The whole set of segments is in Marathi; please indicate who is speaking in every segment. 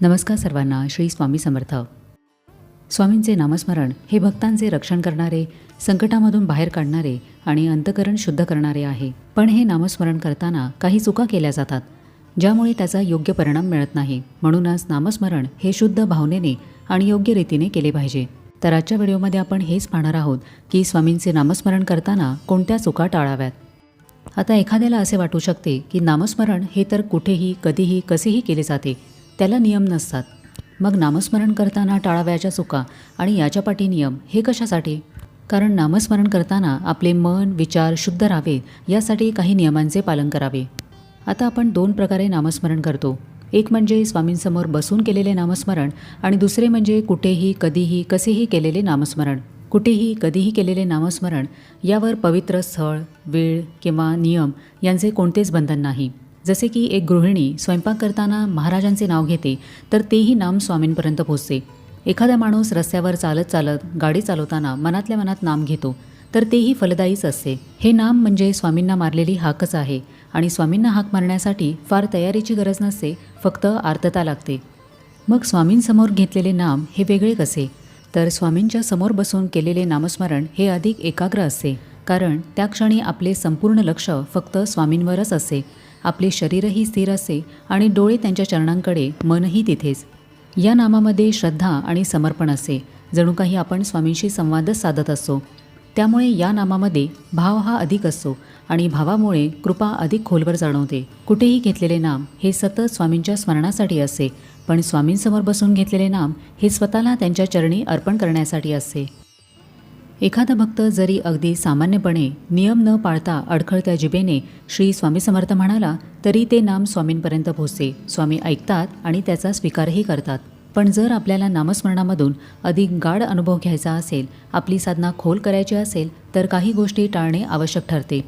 Speaker 1: नमस्कार सर्वांना श्री स्वामी समर्थ. स्वामींचे नामस्मरण हे भक्तांचे रक्षण करणारे संकटामधून बाहेर काढणारे आणि अंतकरण शुद्ध करणारे आहे. पण हे नामस्मरण करताना काही चुका केल्या जातात ज्यामुळे त्याचा योग्य परिणाम मिळत नाही. म्हणूनच नामस्मरण हे शुद्ध भावनेने आणि योग्य रीतीने केले पाहिजे. तर आजच्या व्हिडिओमध्ये आपण हेच पाहणार आहोत की स्वामींचे नामस्मरण करताना कोणत्या चुका टाळाव्यात. आता एखाद्याला असे वाटू शकते की नामस्मरण हे तर कुठेही कधीही कसेही केले जाते त्याला नियम नसतात. मग नामस्मरण करताना टाळाव्याच्या चुका आणि याच्या पाठी नियम हे कशासाठी? कारण नामस्मरण करताना आपले मन विचार शुद्ध राहावे यासाठी काही नियमांचे पालन करावे. आता आपण दोन प्रकारे नामस्मरण करतो. एक म्हणजे स्वामींसमोर बसून केलेले नामस्मरण आणि दुसरे म्हणजे कुठेही कधीही कसेही केलेले नामस्मरण. कुठेही कधीही केलेले नामस्मरण यावर पवित्र स्थळ वेळ किंवा नियम यांचे कोणतेच बंधन नाही. जसे की एक गृहिणी स्वयंपाक करताना महाराजांचे नाव घेते तर तेही नाम स्वामींपर्यंत पोचते. एखादा माणूस रस्त्यावर चालत चालत गाडी चालवताना मनातल्या मनात नाम घेतो तर तेही फलदायीच असते. हे नाम म्हणजे स्वामींना मारलेली हाकच आहे आणि स्वामींना हाक मारण्यासाठी फार तयारीची गरज नसते फक्त आर्तता लागते. मग स्वामींसमोर घेतलेले नाम हे वेगळे कसे? तर स्वामींच्या समोर बसून केलेले नामस्मरण हे अधिक एकाग्र असते कारण त्या क्षणी आपले संपूर्ण लक्ष फक्त स्वामींवरच असते. आपले शरीरही स्थिर असे आणि डोळे त्यांच्या चरणांकडे मनही तिथेच. या नामामध्ये श्रद्धा आणि समर्पण असे जणू काही आपण स्वामींशी संवादच साधत असतो त्यामुळे या नामामध्ये भाव हा अधिक असतो आणि भावामुळे कृपा अधिक खोलवर जाणवते. कुठेही घेतलेले नाम हे सतत स्वामींच्या स्मरणासाठी असते पण स्वामींसमोर बसून घेतलेले नाम हे स्वतःला त्यांच्या चरणी अर्पण करण्यासाठी असते एखादा भक्त जरी अगदी सामान्यपणे नियम न पाळता अडखळत्या जिबेने श्री स्वामी समर्थ म्हणाला तरी ते नाम स्वामींपर्यंत पोहोचते. स्वामी ऐकतात आणि त्याचा स्वीकारही करतात. पण जर आपल्याला नामस्मरणामधून अधिक गाढ अनुभव घ्यायचा असेल आपली साधना खोल करायची असेल तर काही गोष्टी टाळणे आवश्यक ठरते.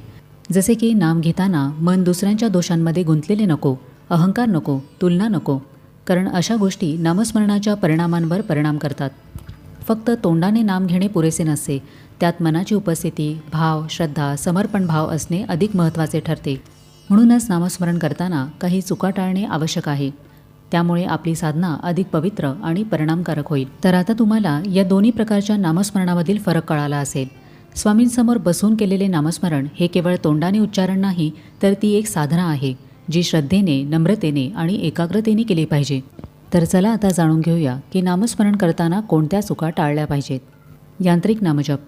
Speaker 1: जसे की नाम घेताना मन दुसऱ्यांच्या दोषांमध्ये गुंतलेले नको अहंकार नको तुलना नको. कारण अशा गोष्टी नामस्मरणाच्या परिणामांवर परिणाम करतात. फक्त तोंडाने नाम घेणे पुरेसे नसते त्यात मनाची उपस्थिती भाव श्रद्धा समर्पण भाव असणे अधिक महत्त्वाचे ठरते. म्हणूनच नामस्मरण करताना काही चुका टाळणे आवश्यक आहे. त्यामुळे आपली साधना अधिक पवित्र आणि परिणामकारक होईल. तर आता तुम्हाला या दोन्ही प्रकारच्या नामस्मरणामधील फरक कळाला असेल. स्वामींसमोर बसून केलेले नामस्मरण हे केवळ तोंडाने उच्चारण नाही तर ती एक साधना आहे जी श्रद्धेने नम्रतेने आणि एकाग्रतेने केली पाहिजे. तर चला आता जाणून घेऊया की नामस्मरण करताना कोणत्या चुका टाळल्या पाहिजेत. यांत्रिक नामजप.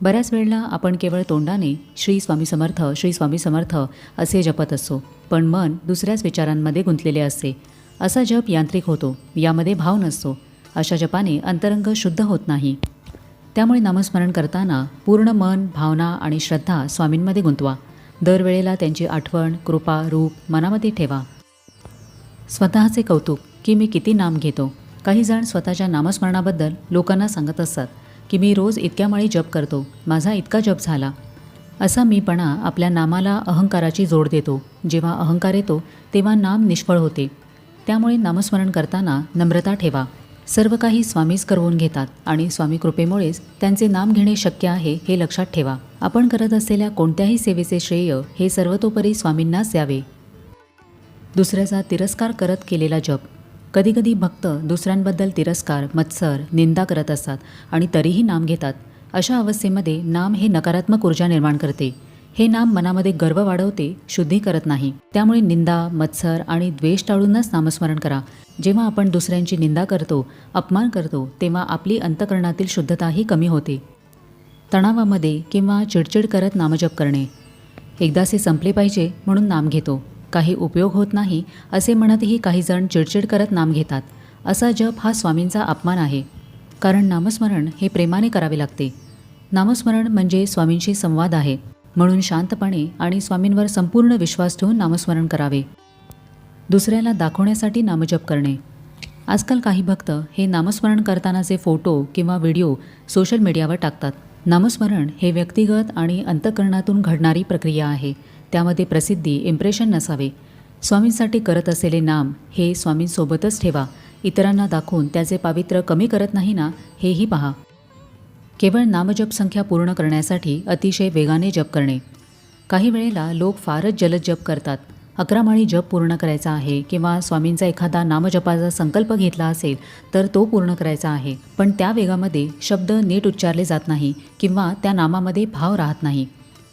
Speaker 1: बऱ्याच वेळेला आपण केवळ तोंडाने श्री स्वामी समर्थ श्री स्वामी समर्थ असे जपत असतो पण मन दुसऱ्याच विचारांमध्ये गुंतलेले असते. असा जप यांत्रिक होतो यामध्ये भाव नसतो. अशा जपाने अंतरंग शुद्ध होत नाही. त्यामुळे नामस्मरण करताना पूर्ण मन भावना आणि श्रद्धा स्वामींमध्ये गुंतवा. दरवेळेला त्यांची आठवण कृपा रूप मनामध्ये ठेवा. स्वतःचे कौतुक. की मी किती नाम घेतो. काही जण स्वतःच्या नामस्मरणाबद्दल लोकांना सांगत असतात की मी रोज इतक्या माळी जप करतो माझा इतका जप झाला. असा मीपणा आपल्या नामाला अहंकाराची जोड देतो. जेव्हा अहंकार येतो तेव्हा नाम निष्फळ होते. त्यामुळे नामस्मरण करताना नम्रता ठेवा. सर्व काही स्वामीच करवून घेतात आणि स्वामी कृपेमुळेच त्यांचे नाम घेणे शक्य आहे हे लक्षात ठेवा. आपण करत असलेल्या कोणत्याही सेवेचे श्रेय हे सर्वतोपरी स्वामींनाच द्यावे. दुसऱ्याचा तिरस्कार करत केलेला जप. कधीकधी भक्त दुसऱ्यांबद्दल तिरस्कार मत्सर निंदा करत असतात आणि तरीही नाम घेतात. अशा अवस्थेमध्ये नाम हे नकारात्मक ऊर्जा निर्माण करते. हे नाम मनामध्ये गर्व वाढवते शुद्धी करत नाही. त्यामुळे निंदा मत्सर आणि द्वेष टाळूनच नामस्मरण करा. जेव्हा आपण दुसऱ्यांची निंदा करतो अपमान करतो तेव्हा आपली अंतकरणातील शुद्धताही कमी होते. तणावामध्ये किंवा चिडचिड करत नामजप करणे. एकदाचे संपले पाहिजे म्हणून नाम घेतो. काही उपयोग होत नाही असे म्हणतही काहीजण चिडचिड करत नाम घेतात. असा जप हा स्वामींचा अपमान आहे. कारण नामस्मरण हे प्रेमाने करावे लागते. नामस्मरण म्हणजे स्वामींशी संवाद आहे. म्हणून शांतपणे आणि स्वामींवर संपूर्ण विश्वास ठेवून नामस्मरण करावे. दुसऱ्याला दाखवण्यासाठी नामजप करणे. आजकाल काही भक्त हे नामस्मरण करतानाचे फोटो किंवा व्हिडिओ सोशल मीडियावर टाकतात. नामस्मरण हे व्यक्तिगत आणि अंतकरणातून घडणारी प्रक्रिया आहे. त्यामध्ये प्रसिद्धी इम्प्रेशन नसावे. स्वामींसाठी करत असलेले नाम हे स्वामींसोबतच ठेवा. इतरांना दाखवून त्याचे पावित्र्य कमी करत नाही ना हेही पहा. केवळ नामजप संख्या पूर्ण करण्यासाठी अतिशय वेगाने जप करणे. काही वेळेला लोक फारच जलद जप करतात. अकरा माळी जप पूर्ण करायचा आहे किंवा स्वामींचा एखादा नामजपाचा संकल्प घेतला असेल तर तो पूर्ण करायचा आहे. पण त्या वेगामध्ये शब्द नीट उच्चारले जात नाही किंवा त्या नामामध्ये भाव राहत नाही.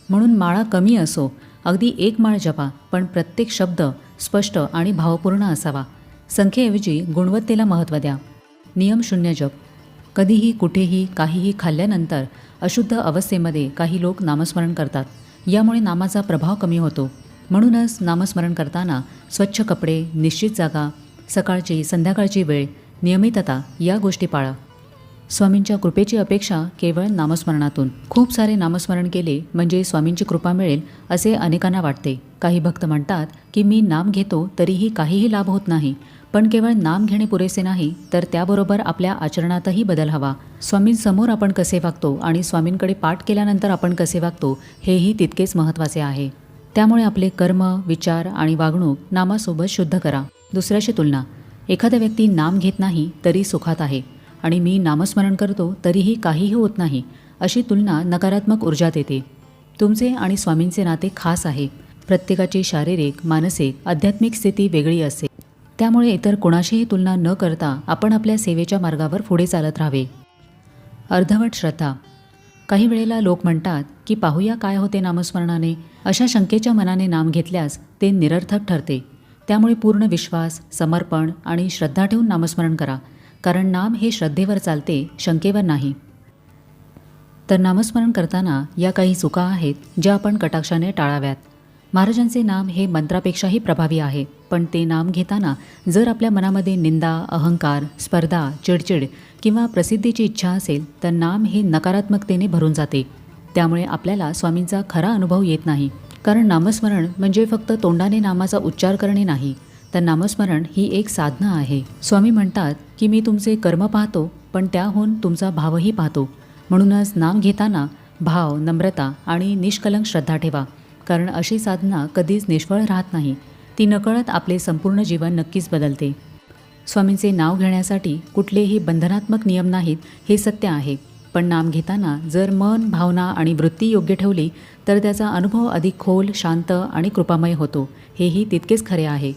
Speaker 1: म्हणून माळा कमी असो अगदी एक माळ जपा पण प्रत्येक शब्द स्पष्ट आणि भावपूर्ण असावा. संख्येऐवजी गुणवत्तेला महत्त्व द्या. नियम शून्य जप. कधीही कुठेही काहीही खाल्ल्यानंतर अशुद्ध अवस्थेमध्ये काही लोक नामस्मरण करतात. यामुळे नामाचा प्रभाव कमी होतो. म्हणूनच नामस्मरण करताना स्वच्छ कपडे निश्चित जागा सकाळची संध्याकाळची वेळ नियमितता या गोष्टी पाळा. स्वामींच्या कृपेची अपेक्षा केवळ नामस्मरणातून. खूप सारे नामस्मरण केले म्हणजे स्वामींची कृपा मिळेल असे अनेकांना वाटते. काही भक्त म्हणतात की मी नाम घेतो तरीही काहीही लाभ होत नाही. पण केवळ नाम घेणे पुरेसे नाही तर त्याबरोबर आपल्या आचरणातही बदल हवा. स्वामींसमोर आपण कसे वागतो आणि स्वामींकडे पाठ केल्यानंतर आपण कसे वागतो हेही तितकेच महत्त्वाचे आहे. त्यामुळे आपले कर्म विचार आणि वागणूक नामासोबत शुद्ध करा. दुसऱ्याशी तुलना. एखादा व्यक्ती नाम घेत नाही तरी सुखात आहे. आणि मी नामस्मरण करतो तरीही काहीही होत नाही अशी तुलना नकारात्मक ऊर्जा देते तुमचे आणि स्वामींचे नाते खास आहे. प्रत्येकाची शारीरिक मानसिक आध्यात्मिक स्थिती वेगळी असते त्यामुळे इतर कोणाशीही तुलना न करता आपण आपल्या सेवेच्या मार्गावर पुढे चालत राहावे. अर्धवट श्रद्धा. काही वेळेला लोक म्हणतात की पाहूया काय होते नामस्मरणाने? अशा शंकेच्या मनाने नाम घेतल्यास ते निरर्थक ठरते. त्यामुळे पूर्ण विश्वास समर्पण आणि श्रद्धा ठेवून नामस्मरण करा. कारण नाम हे श्रद्धेवर चालते शंकेवर नाही. तर नामस्मरण करताना या काही चुका आहेत ज्या आपण कटाक्षाने टाळाव्यात. महाराजांचे नाम हे मंत्रापेक्षाही प्रभावी आहे पण ते नाम घेताना जर आपल्या मनामध्ये निंदा अहंकार स्पर्धा चिडचिड किंवा प्रसिद्धीची इच्छा असेल तर नाम हे नकारात्मकतेने भरून जाते. त्यामुळे आपल्याला स्वामींचा खरा अनुभव येत नाही. कारण नामस्मरण म्हणजे फक्त तोंडाने नामाचा उच्चार करणे नाही. तर नामस्मरण ही एक साधना आहे. स्वामी म्हणतात की मी तुमचे कर्म पाहतो पण त्याहून तुमचा भावही पाहतो. म्हणूनच नाम घेताना भाव नम्रता आणि निष्कलंक श्रद्धा ठेवा. कारण अशी साधना कधीच निष्फळ राहत नाही. ती नकळत आपले संपूर्ण जीवन नक्कीच बदलते. स्वामींचे नाव घेण्यासाठी कुठलेही बंधनात्मक नियम नाहीत हे सत्य आहे. पण नाम घेताना जर मन भावना आणि वृत्ती योग्य ठेवली तर त्याचा अनुभव अधिक खोल शांत आणि कृपामय होतो. हेही तितकेच खरे आहे.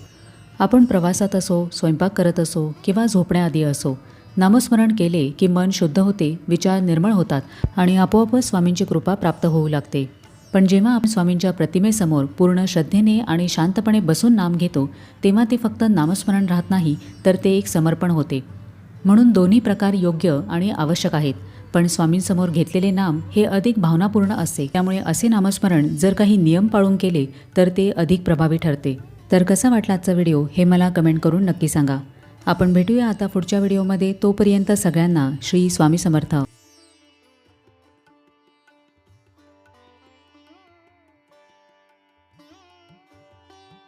Speaker 1: आपण प्रवासात असो स्वयंपाक करत असो किंवा झोपण्याआधी असो नामस्मरण केले की मन शुद्ध होते विचार निर्मळ होतात आणि आपोआपच स्वामींची कृपा प्राप्त होऊ लागते. पण जेव्हा आपण स्वामींच्या प्रतिमेसमोर पूर्ण श्रद्धेने आणि शांतपणे बसून नाम घेतो तेव्हा ते फक्त नामस्मरण राहत नाही तर ते एक समर्पण होते. म्हणून दोन्ही प्रकार योग्य आणि आवश्यक आहेत. पण स्वामींसमोर घेतलेले नाम हे अधिक भावनापूर्ण असते. त्यामुळे असे नामस्मरण जर काही नियम पाळून केले तर ते अधिक प्रभावी ठरते. तर कसा वाटला आजचा व्हिडिओ हे मला कमेंट करून नक्की सांगा. आपण भेटूया आता पुढच्या व्हिडिओमध्ये. तोपर्यंत सगळ्यांना श्री स्वामी समर्थ.